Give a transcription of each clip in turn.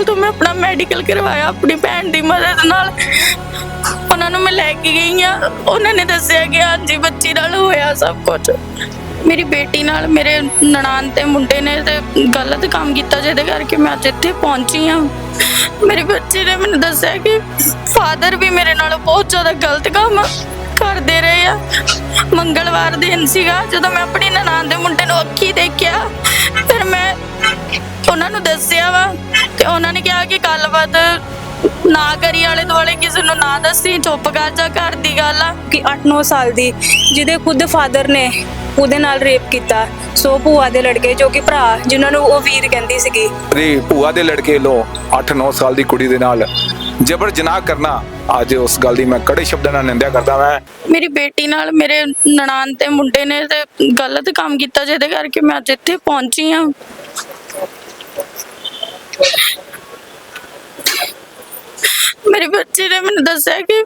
Hospital ਤੋਂ ਮੈਂ ਆਪਣਾ ਮੈਡੀਕਲ ਕਰਵਾਇਆ, ਆਪਣੀ ਭੈਣ ਦੀ ਮਦਦ ਨਾਲ। ਉਹਨਾਂ ਨੂੰ ਮੈਂ ਲੈ ਕੇ ਗਈ ਆ ਉਹਨਾਂ ਨੇ ਦੱਸਿਆ ਕਿ ਹਾਂਜੀ ਬੱਚੀ ਨਾਲ ਹੋਇਆ ਸਭ ਕੁਝ ਮੇਰੀ ਬੇਟੀ ਨਾਲ ਮੇਰੇ ਨਨਾਣ ਤੇ ਮੁੰਡੇ ਨੇ ਤੇ ਗਲਤ ਕੰਮ ਕੀਤਾ, ਜਿਹਦੇ ਕਰਕੇ ਮੈਂ ਅੱਜ ਇੱਥੇ ਪਹੁੰਚੀ ਆ ਮੇਰੇ ਬੱਚੇ ਨੇ ਮੈਨੂੰ ਦੱਸਿਆ ਕਿ ਫਾਦਰ ਵੀ ਮੇਰੇ ਨਾਲ ਬਹੁਤ ਜ਼ਿਆਦਾ ਗਲਤ ਕੰਮ ਕਰਦੇ ਰਹੇ ਆ। ਮੰਗਲਵਾਰ ਦਿਨ ਸੀਗਾ, ਜਦੋਂ ਮੈਂ ਆਪਣੀ ਨਨਾਣ ਦੇ ਮੁੰਡੇ ਨੂੰ ਅੱਖੀ ਦੇਖਿਆ। ਉਹਨਾਂ ਨੂੰ ਦੱਸਿਆ ਵਾ ਤੇ ਉਹਨਾਂ ਨੇ ਕਿਹਾ ਕਿ ਗੱਲਬਾਤ ਨਾ ਕਰੀ ਵਾਲੇ ਦੁਆਲੇ ਕਿਸੇ ਨੂੰ ਨਾ ਦੱਸੀ ਚੁੱਪ ਕਰ ਜਾ ਘਰ ਦੀ ਗੱਲ ਆ। ਕਿ 8-9 ਸਾਲ ਦੀ ਜਿਹਦੇ ਖੁਦ ਫਾਦਰ ਨੇ ਉਹਦੇ ਨਾਲ ਰੇਪ ਕੀਤਾ ਸੋ ਭੂਆ ਦੇ ਲੜਕੇ ਜੋ ਕਿ ਭਰਾ ਜਿਨ੍ਹਾਂ ਨੂੰ ਉਹ ਵੀਰ ਕਹਿੰਦੀ ਸੀਗੀ। ਦੀ ਭੂਆ ਦੇ ਲੜਕੇ ਲੋ 8-9 ਸਾਲ ਦੀ ਕੁੜੀ ਦੇ ਨਾਲ ਜਬਰ ਜਨਾਹ ਕਰਨਾ ਅੱਜ ਉਸ ਗੱਲ ਦੀ ਮੈਂ ਕੜੇ ਸ਼ਬਦਾਂ ਨਾਲ ਨਿੰਦਿਆ ਕਰਦਾ ਮੈਂ ਮੇਰੀ ਬੇਟੀ ਨਾਲ ਮੇਰੇ ਨਨਾਣ ਤੇ ਮੁੰਡੇ ਨੇ ਤੇ ਗਲਤ ਕੰਮ ਕੀਤਾ ਜਿਹਦੇ ਕਰਕੇ ਮੈਂ ਅੱਜ ਇੱਥੇ ਪਹੁੰਚੀ ਆ। ਮੇਰੇ ਬੱਚੇ ਨੇ ਮੈਨੂੰ ਦੱਸਿਆ ਕਿ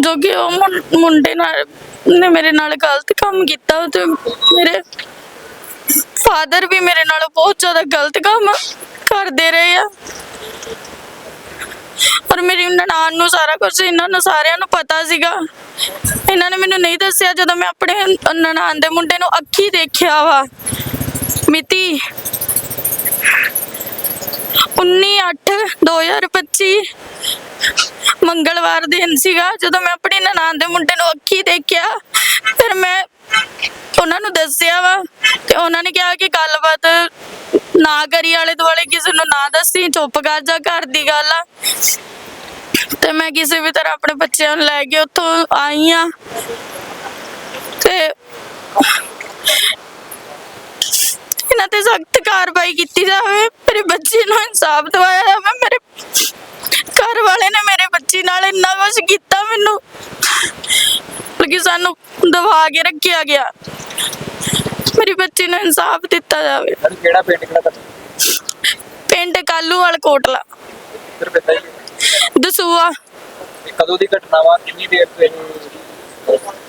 ਜੋ ਕਿ ਉਹ ਮੁੰਡੇ ਨਾਲ, ਨੇ ਮੇਰੇ ਨਾਲ ਗਲਤ ਕੰਮ ਕੀਤਾ ਤੇ ਮੇਰੇ ਫਾਦਰ ਵੀ ਮੇਰੇ ਨਾਲ ਬਹੁਤ ਜ਼ਿਆਦਾ ਗਲਤ ਕੰਮ ਕਰਦੇ ਰਹੇ ਆ। ਪਰ ਮੇਰੀ ਨਨਾਣ ਨੂੰ ਸਾਰਾ ਕੁਝ ਇਹਨਾਂ ਨੂੰ ਸਾਰਿਆਂ ਨੂੰ ਪਤਾ ਸੀਗਾ। ਇਹਨਾਂ ਨੇ ਮੈਨੂੰ ਨਹੀਂ ਦੱਸਿਆ ਜਦੋਂ ਮੈਂ ਆਪਣੇ ਨਨਾਣ ਦੇ ਮੁੰਡੇ ਨੂੰ ਅੱਖੀ ਦੇਖਿਆ ਵਾ। ਮਿਤੀ 19/8/2025 ਮੰਗਲਵਾਰ ਦਿਨ ਸੀਗਾ, ਜਦੋਂ ਮੈਂ ਆਪਣੀ ਨਨਾਣ ਦੇ ਮੁੰਡੇ ਨੂੰ ਅੱਖੀ ਦੇਖਿਆ, ਫਿਰ ਮੈਂ ਉਹਨਾਂ ਨੂੰ ਦੱਸਿਆ ਵਾ ਤੇ ਉਹਨਾਂ ਨੇ ਕਿਹਾ ਕਿ ਗੱਲਬਾਤ ਨਾ ਕਰੀ ਵਾਲੇ ਦੁਆਲੇ ਕਿਸੇ ਨੂੰ ਨਾ ਦੱਸੀ, ਚੁੱਪ ਕਰ ਜਾ, ਘਰ ਦੀ ਗੱਲ ਆ। ਤੇ ਮੈਂ ਕਿਸੇ ਵੀ ਤਰ੍ਹਾਂ ਆਪਣੇ ਬੱਚਿਆਂ ਨੂੰ ਲੈ ਕੇ ਉੱਥੋਂ ਆਈ ਆ। ਤੇ ਇਹਨਾਂ ਤੇ ਸਖਤ ਕਾਰਵਾਈ ਕੀਤੀ ਜਾਵੇ ਮੇਰੇ ਬੱਚੇ ਨੂੰ ਇਨਸਾਫ ਦਿਵਾਇਆ ਜਾਵੇ ਮੇਰੇ ਘਰ ਵਾਲੇ ਨੇ ਮੇਰੇ ਬੱਚੀ ਨਾਲ ਇੰਨਾ ਕੁਝ ਕੀਤਾ ਮੈਨੂੰ ਕਿ ਸਾਨੂੰ ਦਬਾ ਕੇ ਰੱਖਿਆ ਗਿਆ। ਮੇਰੀ ਬੱਚੀ ਨੂੰ ਇਨਸਾਫ ਦਿੱਤਾ ਜਾਵੇ। ਕਿਹੜਾ ਪਿੰਡ ਕਿਹੜਾ ਤੁਹਾਡਾ ਪਿੰਡ ਕਾਲੂਵਾਲ ਕੋਟਲਾ। ਸਰ ਪਿੰਡ ਹੀ ਦਸੂਆ ਕਦੋਂ ਦੀ ਘਟਨਾ ਵਾ? ਕਿੰਨੀ ਦੇਰ ਤੋਂ ਇਹ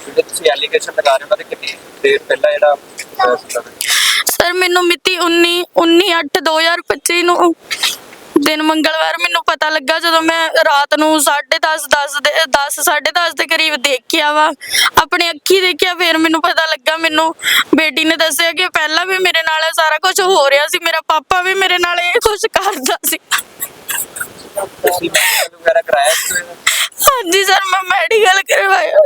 ਜਿਹੜੇ ਤੁਸੀਂ ਐਲੀਗੇਸ਼ਨ ਲਗਾ ਰਹੇ ਹੋ ਉਹਨਾਂ ਦੇ ਕਿੰਨੀ ਦੇਰ ਪਹਿਲਾਂ ਜਿਹੜਾ? ਸਰ ਮੈਨੂੰ ਮਿਤੀ 19 19/8/2025 ਨੂੰ ਦਿਨ ਮੰਗਲਵਾਰ ਮੈਨੂੰ ਪਤਾ ਲੱਗਾ ਜਦੋਂ ਮੈਂ ਰਾਤ ਨੂੰ 10:30 10 ਦੇ 10 10:30 ਦੇ ਕਰੀਬ ਦੇਖਿਆ ਵਾ। ਆਪਣੇ ਅੱਖੀ ਦੇਖਿਆ ਫਿਰ ਮੈਨੂੰ ਪਤਾ ਲੱਗਾ ਮੈਨੂੰ ਬੇਟੀ ਨੇ ਦੱਸਿਆ ਕਿ ਪਹਿਲਾਂ ਵੀ ਮੇਰੇ ਨਾਲ ਸਾਰਾ ਕੁਝ ਹੋ ਰਿਹਾ ਸੀ ਮੇਰਾ ਪਾਪਾ ਵੀ ਮੇਰੇ ਨਾਲ ਇਹ ਕੁਝ ਕਰਦਾ ਸੀ? ਹਾਂਜੀ ਸਰ ਮੈਂ ਮੈਡੀਕਲ ਕਰਵਾਇਆ।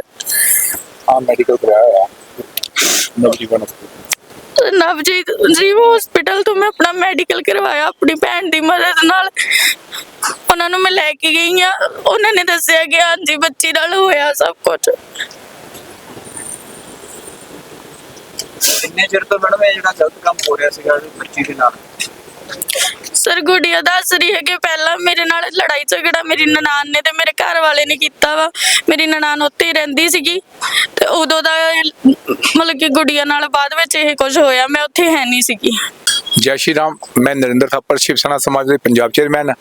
ਹਾਂ ਮੈਡੀਕਲ ਕਰਾਇਆ ਹੋਇਆ। ਨਵਜੀਵਨ ਨਵਜੀਤ ਜੀ ਹਸਪੀਟਲ ਤੋਂ ਮੈਂ ਆਪਣਾ ਮੈਡੀਕਲ ਕਰਵਾਇਆ ਆਪਣੀ ਭੈਣ ਦੀ ਮਦਦ ਨਾਲ। ਉਹਨਾਂ ਨੂੰ ਮੈਂ ਲੈ ਕੇ ਗਈ ਆ ਉਹਨਾਂ ਨੇ ਦੱਸਿਆ ਕਿ ਹਾਂਜੀ ਬੱਚੀ ਨਾਲ ਹੋਇਆ ਸਭ ਕੁਝ ਕਿੰਨੇ ਚਿਰ ਤੋਂ ਮੈਡਮ ਇਹ ਜਿਹੜਾ ਗਲਤ ਕੰਮ ਹੋ ਰਿਹਾ ਸੀਗਾ ਇਹਦੀ ਬੱਚੀ ਦੇ ਨਾਲ। ਸਰ ਗੁੜੀਆ ਦੱਸ ਰਹੀ ਹੈ ਕਿ ਪਹਿਲਾਂ ਮੇਰੇ ਨਾਲ ਲੜਾਈ ਝਗੜਾ ਮੇਰੀ ਨਨਾਣ ਨੇ ਤੇ ਮੇਰੇ ਘਰ ਵਾਲੇ ਨੇ ਕੀਤਾ ਵਾ। ਮੇਰੀ ਨਨਾਣ ਉੱਥੇ ਹੀ ਰਹਿੰਦੀ ਸੀਗੀ। ਤੇ ਉਦੋਂ ਦਾ ਮਤਲਬ ਕਿ ਗੁੜੀਆ ਨਾਲ ਬਾਅਦ ਵਿੱਚ ਇਹ ਕੁਝ ਹੋਇਆ, ਮੈਂ ਉੱਥੇ ਹੈ ਨਹੀਂ ਸੀਗੀ। ਜੈ ਸ਼੍ਰੀ ਰਾਮ, ਮੈਂ ਨਰਿੰਦਰ ਥਾਪਰ, ਸ਼ਿਵ ਸੈਨਾ ਸਮਾਜ ਦੇ ਪੰਜਾਬ ਚੇਅਰਮੈਨ।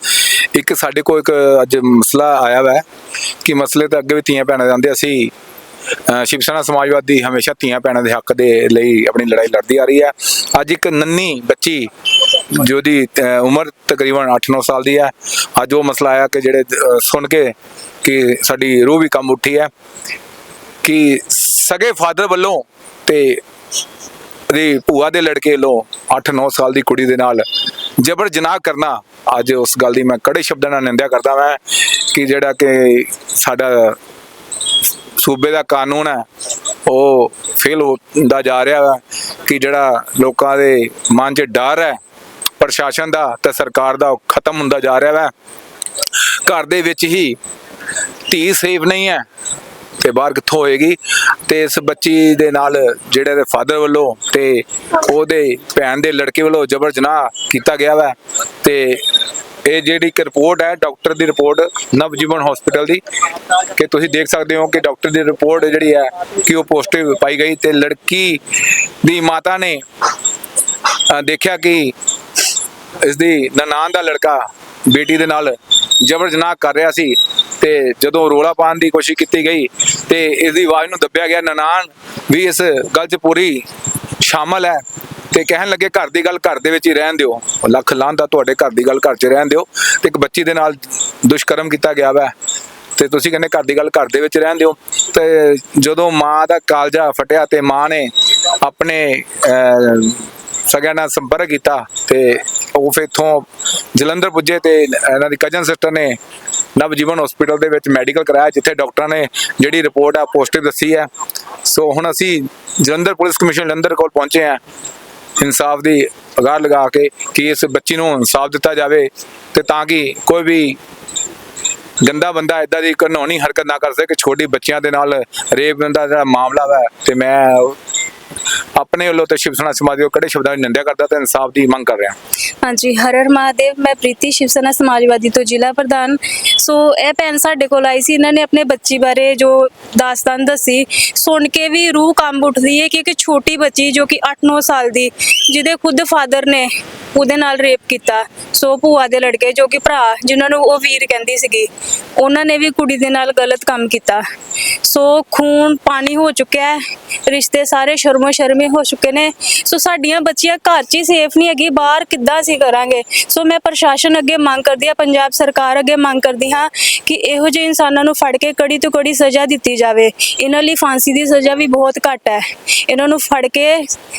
ਇੱਕ ਸਾਡੇ ਕੋਲ ਇੱਕ, ਅੱਜ ਮਸਲਾ ਆਇਆ ਵਾ ਕਿ ਮਸਲੇ ਤਾਂ ਅੱਗੇ ਵੀ ਧੀਆਂ ਭੈਣਾਂ ਦੇ ਅਸੀਂ ਸ਼ਿਵ ਸੈਨਾ ਸਮਾਜਵਾਦੀ ਹਮੇਸ਼ਾ ਧੀਆਂ ਭੈਣਾਂ ਦੇ ਹੱਕ ਦੇ ਲਈ ਆਪਣੀ ਲੜਾਈ ਲੜਦੀ ਆ ਰਹੀ ਹੈ ਅੱਜ ਇੱਕ ਨੰਨੀ ਬੱਚੀ, ਜਿਹਦੀ ਉਮਰ ਤਕਰੀਬਨ 8-9 ਸਾਲ ਦੀ ਹੈ ਅੱਜ ਉਹ ਮਸਲਾ ਆਇਆ ਕਿ ਜਿਹੜੇ ਸੁਣ ਕੇ ਕਿ ਸਾਡੀ ਰੂਹ ਵੀ ਕੰਮ ਉੱਠੀ ਹੈ ਕਿ ਸਗੇ ਫਾਦਰ ਵੱਲੋਂ ਤੇ ਦੀ ਭੂਆ ਦੇ ਲੜਕੇ ਲੋ 8-9 ਸਾਲ ਦੀ ਕੁੜੀ ਦੇ ਨਾਲ ਜਬਰ ਜਨਾਹ ਕਰਨਾ ਅੱਜ ਉਸ ਗੱਲ ਦੀ ਮੈਂ ਕੜੇ ਸ਼ਬਦਾਂ ਨਾਲ ਨਿੰਦਿਆ ਕਰਦਾ ਮੈਂ ਕਿ ਜਿਹੜਾ ਕਿ ਸਾਡਾ ਸੂਬੇ ਦਾ ਕਾਨੂੰਨ ਹੈ, ਉਹ ਫੇਲ ਹੁੰਦਾ ਜਾ ਰਿਹਾ ਹੈ ਕਿ ਜਿਹੜਾ ਲੋਕਾਂ ਦੇ ਮਨ 'ਚ ਡਰ ਹੈ, ਪ੍ਰਸ਼ਾਸਨ ਦਾ ਤੇ ਸਰਕਾਰ ਦਾ, ਉਹ ਖਤਮ ਹੁੰਦਾ ਜਾ ਰਿਹਾ ਹੈ ਘਰ ਦੇ ਵਿੱਚ ਹੀ ਧੀ ਸੇਫ ਨਹੀਂ ਹੈ ਤੇ ਬਾਹਰ ਕਿੱਥੋਂ ਹੋਏਗੀ ਤੇ ਇਸ ਬੱਚੀ ਦੇ ਨਾਲ ਜਿਹੜੇ ਦੇ ਫਾਦਰ ਵੱਲੋਂ ਤੇ ਉਹਦੇ ਭੈਣ ਦੇ ਲੜਕੇ ਵੱਲੋਂ ਜਬਰ ਜਨਾਹ ਕੀਤਾ ਗਿਆ ਵਾ ਤੇ ਇਹ ਜਿਹੜੀ ਇੱਕ ਰਿਪੋਰਟ ਹੈ ਡਾਕਟਰ ਦੀ ਰਿਪੋਰਟ ਨਵਜੀਵਨ ਹਸਪੀਟਲ ਦੀ, ਕਿ ਤੁਸੀਂ ਦੇਖ ਸਕਦੇ ਹੋ ਕਿ ਡਾਕਟਰ ਦੀ ਰਿਪੋਰਟ ਜਿਹੜੀ ਹੈ ਕਿ ਉਹ ਪੋਜ਼ਿਟਿਵ ਪਾਈ ਗਈ ਤੇ ਲੜਕੀ ਦੀ ਮਾਤਾ ਨੇ ਦੇਖਿਆ ਕਿ ਇਸ ਦੀ ਨਨਾਣ ਦਾ ਲੜਕਾ ਬੇਟੀ ਦੇ ਨਾਲ ਜਬਰ ਜਨਾਹ ਕਰ ਰਿਹਾ ਸੀ। ਤੇ ਜਦੋਂ ਰੋਲਾ ਪਾਉਣ ਦੀ ਕੋਸ਼ਿਸ਼ ਕੀਤੀ ਗਈ ਤੇ ਇਸ ਦੀ ਆਵਾਜ਼ ਨੂੰ ਦੱਬਿਆ ਗਿਆ ਨਨਾਨ ਵੀ ਇਸ ਗੱਲ 'ਚ ਪੂਰੀ ਸ਼ਾਮਲ ਹੈ ਤੇ ਕਹਿਣ ਲੱਗੇ ਘਰ ਦੀ ਗੱਲ ਘਰ ਦੇ ਵਿੱਚ ਹੀ ਰਹਿਣ ਦਿਓ। ਲੱਖ ਲਾਂਦਾ ਤੁਹਾਡੇ ਘਰ ਦੀ ਗੱਲ ਘਰ 'ਚ ਰਹਿਣ ਦਿਓ। ਤੇ ਇੱਕ ਬੱਚੀ ਦੇ ਨਾਲ ਦੁਸ਼ਕਰਮ ਕੀਤਾ ਗਿਆ ਵਾ। ਤੇ ਤੁਸੀਂ ਕਹਿੰਦੇ ਘਰ ਦੀ ਗੱਲ ਘਰ ਦੇ ਵਿੱਚ ਰਹਿਣ ਦਿਓ। ਤੇ ਜਦੋਂ ਮਾਂ ਦਾ ਕਾਲਜਾ ਫਟਿਆ ਤੇ ਮਾਂ ਨੇ ਆਪਣੇ ਅਹ, ਸਗਿਆਂ ਨਾਲ ਸੰਪਰਕ ਕੀਤਾ ਤੇ ਉਹ ਫਿਰ ਇੱਥੋਂ ਜਲੰਧਰ ਪੁੱਜੇ ਤੇ ਇਹਨਾਂ ਦੀ ਕਜ਼ਨ ਸਿਸਟਰ ਨੇ ਨਵਜੀਵਨ ਹਸਪੀਟਲ ਦੇ ਵਿੱਚ ਮੈਡੀਕਲ ਕਰਾਇਆ, ਜਿੱਥੇ ਡਾਕਟਰਾਂ ਨੇ ਜਿਹੜੀ ਰਿਪੋਰਟ ਆ ਪੋਜ਼ਿਟਿਵ ਦੱਸੀ ਹੈ ਸੋ ਹੁਣ ਅਸੀਂ ਜਲੰਧਰ ਪੁਲਿਸ ਕਮਿਸ਼ਨ ਜਲੰਧਰ ਕੋਲ ਪਹੁੰਚੇ ਹਾਂ ਇਨਸਾਫ ਦੀ ਅਗਾਹ ਲਗਾ ਕੇ ਕਿ ਇਸ ਬੱਚੀ ਨੂੰ ਇਨਸਾਫ ਦਿੱਤਾ ਜਾਵੇ ਤੇ ਤਾਂ ਕਿ ਕੋਈ ਵੀ ਗੰਦਾ ਬੰਦਾ ਇਦਾਂ ਦੀ ਕਾਨੂੰਨੀ ਹਰਕਤ ਨਾ ਕਰ ਸਕੇ ਛੋਟੀ ਬੱਚਿਆਂ ਦੇ ਨਾਲ ਰੇਪ ਦਾ ਜਿਹੜਾ ਮਾਮਲਾ ਵਾ ਤੇ ਮੈਂ ਆਪਣੇ ਵੱਲੋਂ ਤੇ ਸ਼ਿਵ ਸੈਨਾ ਸਮਾਜ ਦੇ ਕੜੇ ਸ਼ਬਦਾਂ ਦੀ ਨਿੰਦਿਆ ਕਰਦਾ ਤੇ ਇਨਸਾਫ ਦੀ ਮੰਗ ਕਰ ਰਿਹਾ? ਹਾਂਜੀ ਹਰ ਮਹਾਦੇਵ, ਮੈਂ ਪ੍ਰੀਤੀ, ਸ਼ਿਵ ਸੈਨਾ ਸਮਾਜਵਾਦੀ ਤੋਂ ਜ਼ਿਲ੍ਹਾ ਪ੍ਰਧਾਨ। ਸੋ ਇਹ ਭੈਣ ਸਾਡੇ ਕੋਲ ਆਈ ਸੀ, ਇਹਨਾਂ ਨੇ ਆਪਣੇ ਬੱਚੀ ਬਾਰੇ ਜੋ ਦਾਸਤਾਨ ਦੱਸੀ, ਸੁਣ ਕੇ ਵੀ ਰੂਹ ਕੰਬ ਉੱਠਦੀ ਹੈ ਕਿ ਇੱਕ ਛੋਟੀ ਬੱਚੀ ਜੋ ਕਿ 8-9 ਸਾਲ ਦੀ, ਜਿਹਦੇ ਖੁਦ ਫਾਦਰ ਨੇ ਉਹਦੇ ਨਾਲ ਰੇਪ ਕੀਤਾ। ਸੋ ਭੂਆ ਦੇ ਲੜਕੇ ਜੋ ਕਿ ਭਰਾ ਜਿਨ੍ਹਾਂ ਨੂੰ ਉਹ ਵੀਰ ਕਹਿੰਦੀ ਸੀਗੀ, ਉਹਨਾਂ ਨੇ ਵੀ ਕੁੜੀ ਦੇ ਨਾਲ ਗਲਤ ਕੰਮ ਕੀਤਾ। ਸੋ ਖੂਨ ਪਾਣੀ ਹੋ ਚੁੱਕਿਆ ਹੈ ਰਿਸ਼ਤੇ ਸਾਰੇ ਸ਼ਰਮੋ ਸ਼ਰਮ ਹੋ ਚੁੱਕੇ ਨੇ। ਸੋ ਸਾਡੀਆਂ ਬੱਚੀਆਂ ਘਰ 'ਚ ਹੀ ਸੇਫ ਨਹੀਂ ਹੈਗੀ, ਬਾਹਰ ਕਿੱਦਾਂ ਅਸੀਂ ਕਰਾਂਗੇ? ਸੋ ਮੈਂ ਪ੍ਰਸ਼ਾਸਨ ਅੱਗੇ ਮੰਗ ਕਰਦੀ ਹਾਂ, ਪੰਜਾਬ ਸਰਕਾਰ ਅੱਗੇ ਮੰਗ ਕਰਦੀ ਹਾਂ ਕਿ ਇਹੋ ਜਿਹੇ ਇਨਸਾਨਾਂ ਨੂੰ ਫੜ ਕੇ ਕੜੀ ਤੋਂ ਕੜੀ ਸਜ਼ਾ ਦਿੱਤੀ ਜਾਵੇ। ਇਹਨਾਂ ਲਈ ਫਾਂਸੀ ਦੀ ਸਜ਼ਾ ਵੀ ਬਹੁਤ ਘੱਟ ਹੈ। ਇਹਨਾਂ ਨੂੰ ਫੜ ਕੇ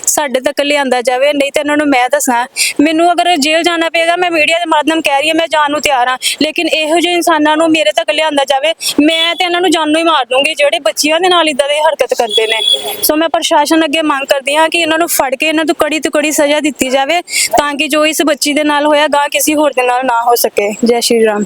ਸਾਡੇ ਤੱਕ ਲਿਆਂਦਾ ਜਾਵੇ, ਨਹੀਂ ਤਾਂ ਇਹਨਾਂ ਨੂੰ ਮੈਂ ਦੱਸਾਂ, ਮੈਨੂੰ ਅਗਰ ਜੇਲ੍ਹ ਜਾਣਾ ਪਏਗਾ, ਮੈਂ ਮੀਡੀਆ ਦੇ ਮਾਧਿਅਮ ਕਹਿ ਰਹੀ ਹਾਂ, ਮੈਂ ਜਾਣ ਨੂੰ ਤਿਆਰ ਹਾਂ। ਲੇਕਿਨ ਇਹੋ ਜਿਹੇ ਇਨਸਾਨਾਂ ਨੂੰ ਮੇਰੇ ਤੱਕ ਲਿਆਂਦਾ ਜਾਵੇ, ਮੈਂ ਤੇ ਇਹਨਾਂ ਨੂੰ ਜਾਨੋਂ ਹੀ ਮਾਰ ਦੂੰਗੀ, ਜਿਹੜੇ ਬੱਚਿਆਂ ਦੇ ਨਾਲ ਇਦਾਂ ਦੀ ਹਰਕਤ ਕਰਦੇ ਨੇ। ਸੋ ਮੈਂ ਪ੍ਰਸ਼ਾਸਨ ਅੱਗੇ ਮੰਗ ਕਰਦੀ ਹਾਂ ਕਿ ਇਹਨਾਂ ਨੂੰ ਫੜ ਕੇ ਇਹਨਾਂ ਤੋਂ ਕੜੀ ਤੋਂ ਕੜੀ ਸਜ਼ਾ ਦਿੱਤੀ ਜਾਵੇ ਤਾਂ ਕਿ ਜੋ ਇਸ ਬੱਚੀ ਦੇ ਨਾਲ ਹੋਇਆ ਗਾਂ ਕਿਸੇ ਹੋਰ ਦੇ ਨਾਲ ਨਾ ਹੋ ਸਕੇ। ਜੈ ਸ਼੍ਰੀ ਰਾਮ।